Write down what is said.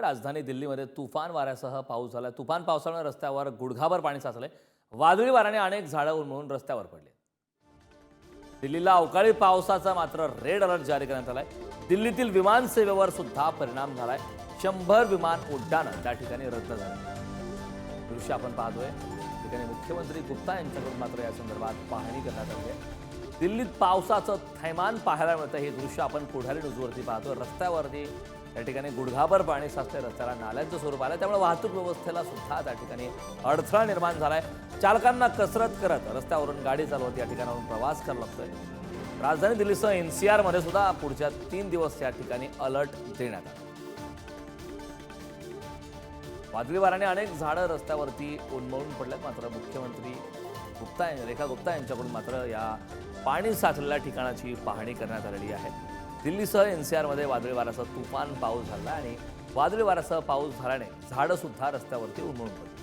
राजधानी दिल्लीमध्ये तुफान वाऱ्यासह पाऊस झाला तुफान पावसामुळे रस्त्यावर गुडघाभर पाणी साचलंय. वादळी वाऱ्याने अनेक झाडं उन्मळून रस्त्यावर पडले. दिल्लीला अवकाळी पावसाचा मात्र रेड अलर्ट जारी करण्यात आलाय. दिल्लीतील विमानसेवेवर सुद्धा परिणाम झालाय. शंभर विमान उड्डाणं त्या ठिकाणी रद्द झाली. दृश्य आपण पाहतोय. ठिकाणी मुख्यमंत्री गुप्ता यांच्याकडून मात्र या संदर्भात पाहणी करण्यात आली आहे. दिल्लीत पावसाचं थैमान पाहायला मिळतं. हे दृश्य आपण पुढारी न्यूजवरती पाहतोय. रस्त्यावरती त्या ठिकाणी गुडघाभर पाणी साचते रस्त्याला नाल्यांचं स्वरूप आलं त्यामुळे वाहतूक व्यवस्थेला सुद्धा त्या ठिकाणी अडथळा निर्माण झालाय. चालकांना कसरत करत रस्त्यावरून गाडी चालवत या ठिकाणावरून प्रवास करावा लागतोय. राजधानी दिल्लीसह सी आरमध्ये सुद्धा पुढच्या तीन दिवस या ठिकाणी अलर्ट देण्यात आला. वादळी वाऱ्याने अनेक झाडं रस्त्यावरती उन्मळून पडल्यात. मात्र मुख्यमंत्री गुप्ता रेखा गुप्ता यांच्याकडून मात्र या पाणी साचलेल्या ठिकाणाची पाहणी करण्यात आलेली आहे. दिल्लीसह एन सी वादळी वाऱ्यासह तुफान पाऊस झाला आणि वादळी वाऱ्यासह पाऊस झाल्याने झाडंसुद्धा रस्त्यावरती उन्मळून पडली.